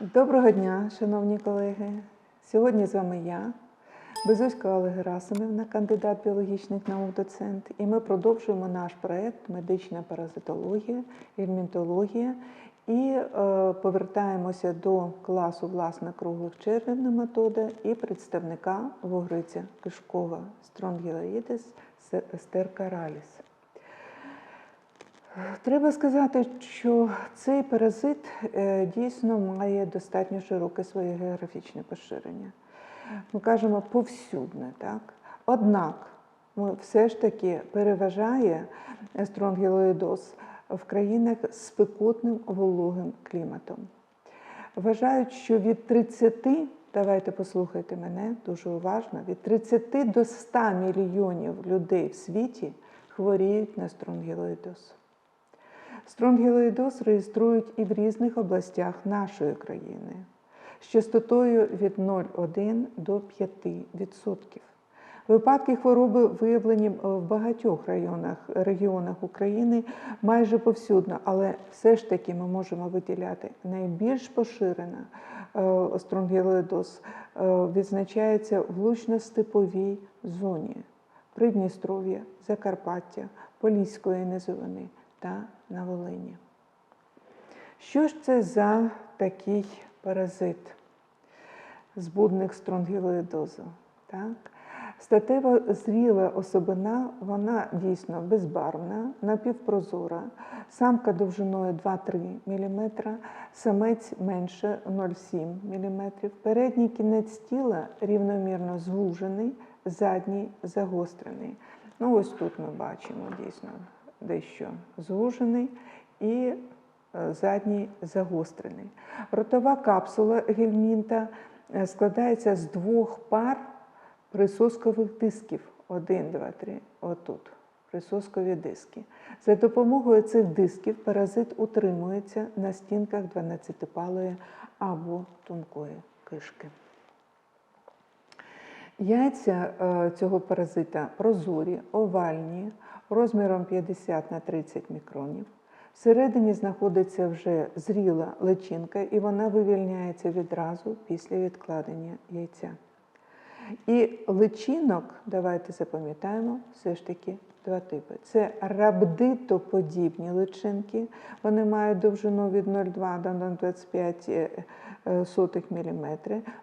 Доброго дня, шановні колеги. Сьогодні з вами я, Безуська Олег Герасимівна, кандидат біологічних наук, доцент, і ми продовжуємо наш проект Медична паразитологія, гельмінтологія і е, повертаємося до класу власне круглих червів нематода і представника вугриця кишкова Strongyloides stercaralis. Треба сказати, що цей паразит е, дійсно має достатньо широке своє географічне поширення. Ми кажемо повсюдне, так? Однак все ж таки переважає стронгілоїдоз в країнах з спекотним вологим кліматом. Вважають, що від 30, давайте послухайте мене дуже уважно, від 30 до 100 мільйонів людей в світі хворіють на стронгілоїдоз. Стронгілоїдоз реєструють і в різних областях нашої країни з частотою від 0,1 до 5%. Випадки хвороби виявлені в багатьох районах, регіонах України майже повсюдно, але все ж таки ми можемо виділяти найбільш поширена е, стронгілоїдоз е, відзначається в лучно-степовій зоні Придністров'я, Закарпаття, Поліської низовини та на Волині. Що ж це за такий паразит? Збудник стронгілоїдозу? Так? Статева зріла особина, вона дійсно безбарвна, напівпрозора, самка довжиною 2-3 мм, самець менше 0,7 мм, передній кінець тіла рівномірно звужений, задній загострений. Ну, ось тут ми бачимо дійсно дещо звужений і е, задній загострений. Ротова капсула гельмінта е, складається з двох пар присоскових дисків. Один, два, три, отут. Присоскові диски. За допомогою цих дисків паразит утримується на стінках 12-палої або тонкої кишки. Яйця е, цього паразита прозорі, овальні, розміром 50 на 30 мікронів. Всередині знаходиться вже зріла личинка, і вона вивільняється відразу після відкладення яйця. І личинок, давайте запам'ятаємо, все ж таки два типи. Це рабдитоподібні личинки, вони мають довжину від 0,2 до 0,25 сотих мм,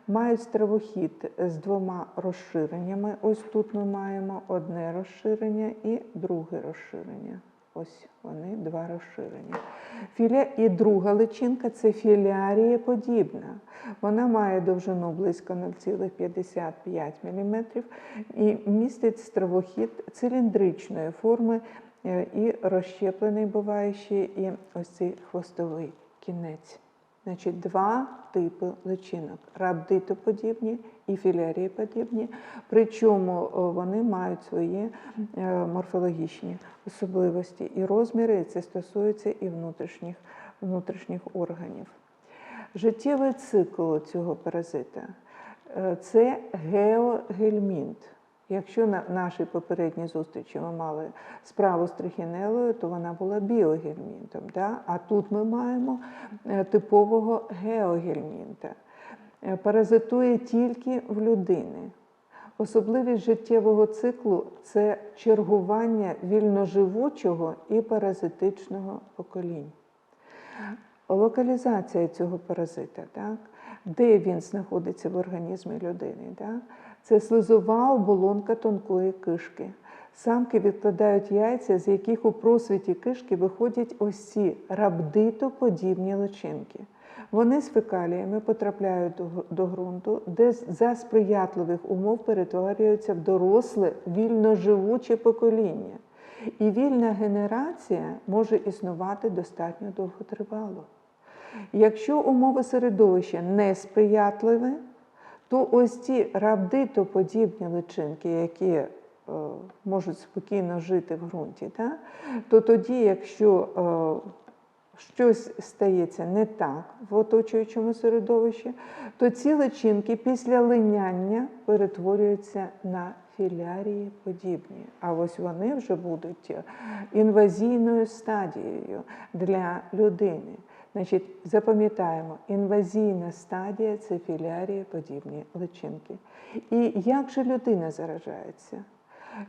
мають стравохід з двома розширеннями. Ось тут ми маємо одне розширення і друге розширення. Ось вони два розширення. Філя... І друга личинка це філіарія подібна. Вона має довжину близько 0,55 мм і містить стравохід циліндричної форми е, і розщеплений буває ще і ось цей хвостовий кінець. Значить, два типи личинок рабдитоподібні і філярієподібні, причому вони мають свої е, морфологічні особливості і розміри, і це стосується і внутрішніх, внутрішніх органів. Життєвий цикл цього паразита е, це геогельмінт. Якщо на нашій попередній зустрічі ми мали справу з трихінелою, то вона була біогельмінтом. Да? А тут ми маємо е, типового геогельмінта. Е, паразитує тільки в людини. Особливість життєвого циклу це чергування вільноживучого і паразитичного поколінь. Локалізація цього паразита, так? де він знаходиться в організмі людини. Так? Це слизова оболонка тонкої кишки. Самки відкладають яйця, з яких у просвіті кишки виходять ось ці рабдитоподібні личинки. Вони з фекаліями потрапляють до ґрунту, де за сприятливих умов перетворюються в доросле вільноживуче покоління. І вільна генерація може існувати достатньо довготривало. Якщо умови середовища несприятливі, то ось ці рабдитоподібні личинки, які е, можуть спокійно жити в ґрунті, то тоді, якщо е, щось стається не так в оточуючому середовищі, то ці личинки після линяння перетворюються на філярії подібні. А ось вони вже будуть інвазійною стадією для людини. Значить, запам'ятаємо, інвазійна стадія це філярії подібні личинки. І як же людина заражається?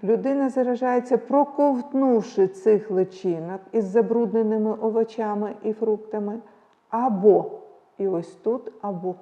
Людина заражається, проковтнувши цих личинок із забрудненими овочами і фруктами, або, і ось тут або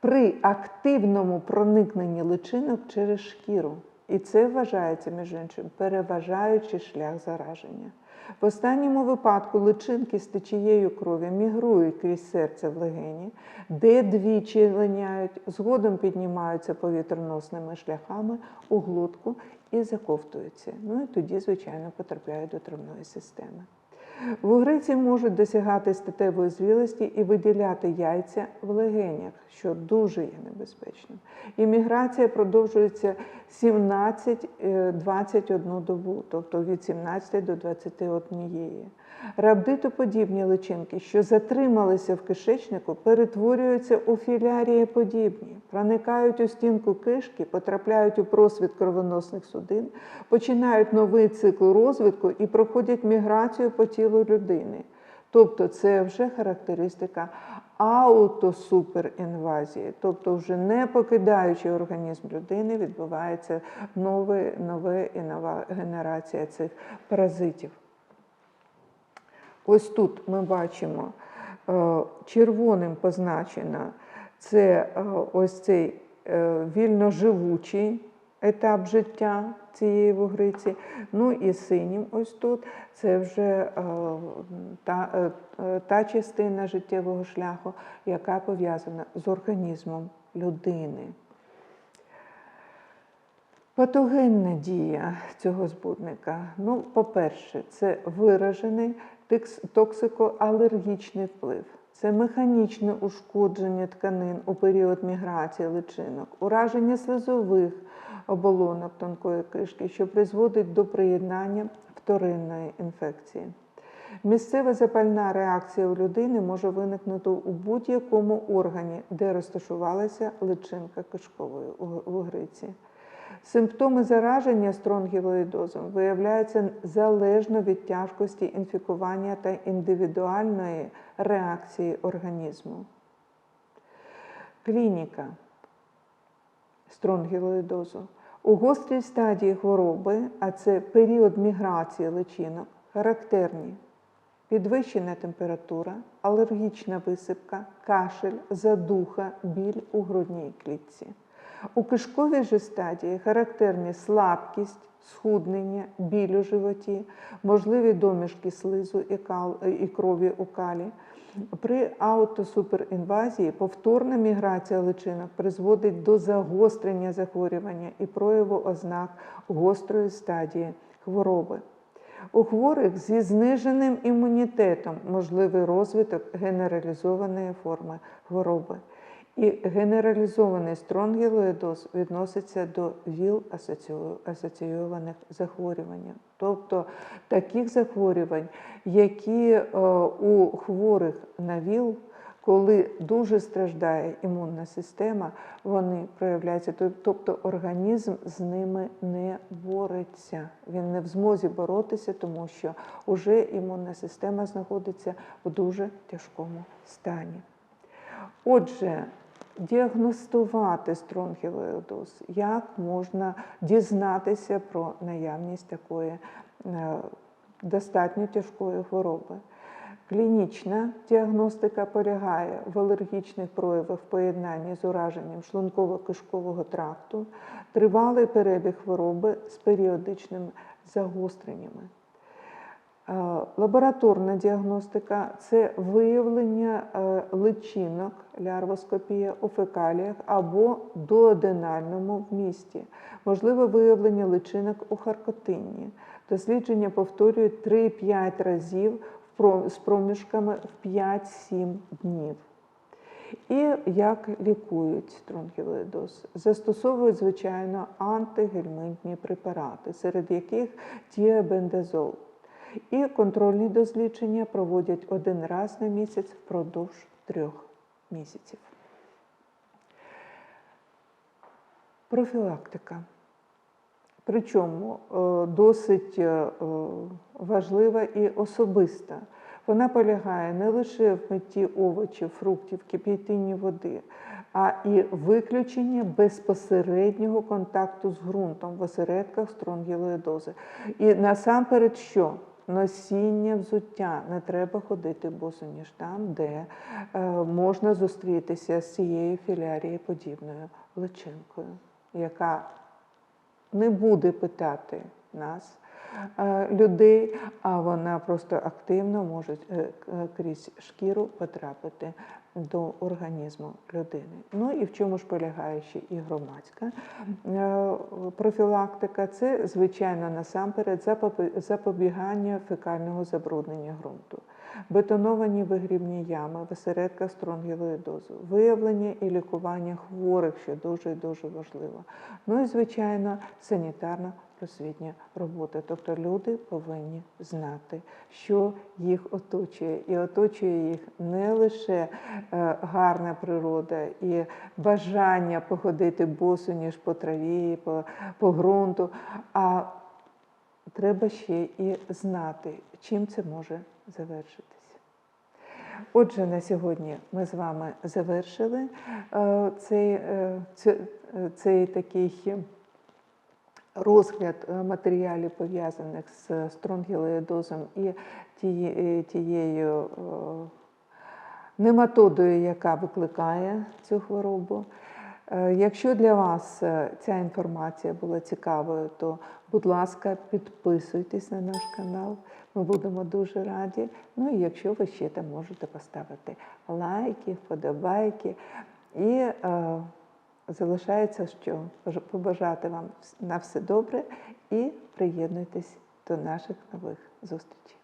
при активному проникненні личинок через шкіру. І це вважається, між іншим, переважаючий шлях зараження. В останньому випадку личинки з течією крові мігрують крізь серце в легені, де двічі линяють, згодом піднімаються повітряносними шляхами у глотку і заковтуються. Ну і тоді, звичайно, потрапляють до травної системи. Вугриці можуть досягати статевої зрілості і виділяти яйця в легенях, що дуже є небезпечним. Імміграція продовжується 17-21 добу, тобто від 17 до 21. Рабдитоподібні личинки, що затрималися в кишечнику, перетворюються у філярієподібні, проникають у стінку кишки, потрапляють у просвіт кровоносних судин, починають новий цикл розвитку і проходять міграцію по тілу людини. Тобто це вже характеристика аутосуперінвазії, тобто вже не покидаючи організм людини, відбувається нове і нова генерація цих паразитів. Ось тут ми бачимо е, червоним позначено це е, ось цей е, вільноживучий етап життя цієї вугриці. Ну і синім ось тут це вже та, та частина життєвого шляху, яка пов'язана з організмом людини. Патогенна дія цього збудника. Ну, по-перше, це виражений токсикоалергічний вплив. Це механічне ушкодження тканин у період міграції личинок, ураження слизових оболонок тонкої кишки, що призводить до приєднання вторинної інфекції. Місцева запальна реакція у людини може виникнути у будь-якому органі, де розташувалася личинка кишкової вугриці. Симптоми зараження стронгілоїдозом виявляються залежно від тяжкості інфікування та індивідуальної реакції організму. Клініка стронгілоїдозу. У гострій стадії хвороби, а це період міграції личинок, характерні підвищена температура, алергічна висипка, кашель, задуха, біль у грудній клітці. У кишковій же стадії характерні слабкість, схуднення, біль у животі, можливі домішки слизу і, кал, і крові у калі. При аутосуперінвазії повторна міграція личинок призводить до загострення захворювання і прояву ознак гострої стадії хвороби. У хворих зі зниженим імунітетом можливий розвиток генералізованої форми хвороби. І генералізований стронгілоїдоз відноситься до ВІЛ асоційованих захворювань, тобто таких захворювань, які е, у хворих на ВІЛ, коли дуже страждає імунна система, вони проявляються, тобто організм з ними не бореться. Він не в змозі боротися, тому що вже імунна система знаходиться в дуже тяжкому стані. Отже, діагностувати стронхілоїдоз, як можна дізнатися про наявність такої е, достатньо тяжкої хвороби. Клінічна діагностика полягає в алергічних проявах в поєднанні з ураженням шлунково-кишкового тракту, тривалий перебіг хвороби з періодичними загостреннями. Е, лабораторна діагностика це виявлення е, личинок, лярвоскопія у фекаліях або дооденальному вмісті, можливе виявлення личинок у харкотинні. Дослідження повторюють 3-5 разів з проміжками в 5-7 днів. І як лікують стронхілоїдоз? Застосовують, звичайно, антигельминтні препарати, серед яких тіабендазол. І контрольні дослідження проводять один раз на місяць впродовж трьох місяців. Профілактика. Причому е, досить е, важлива і особиста. Вона полягає не лише в митті овочів, фруктів, кип'ятінні води, а і виключення безпосереднього контакту з ґрунтом в осередках стронгілоїдози. І насамперед, що? Носіння взуття. Не треба ходити босу, ніж там, де е, можна зустрітися з цією філярією подібною личинкою, яка не буде питати нас, людей, а вона просто активно може е, крізь шкіру потрапити до організму людини. Ну і в чому ж полягає ще і громадська е, профілактика? Це, звичайно, насамперед запобігання фекального забруднення ґрунту. Бетоновані вигрібні ями в осередках стронгілоїдозу, виявлення і лікування хворих, що дуже і дуже важливо. Ну і звичайно, санітарна просвітня робота. Тобто люди повинні знати, що їх оточує, і оточує їх не лише е, гарна природа і бажання походити босоніж по траві, по, по ґрунту, а треба ще і знати, чим це може завершитися. Отже, на сьогодні ми з вами завершили е, цей, е, цей такий розгляд е, матеріалів, пов'язаних з стронгілоїдозом і е, тією е, нематодою, яка викликає цю хворобу. Е, Якщо для вас е, ця інформація була цікавою, то, будь ласка, підписуйтесь на наш канал. Ми будемо дуже раді. Ну і якщо ви ще там можете поставити лайки, вподобайки. І е, залишається, що побажати вам на все добре і приєднуйтесь до наших нових зустрічей.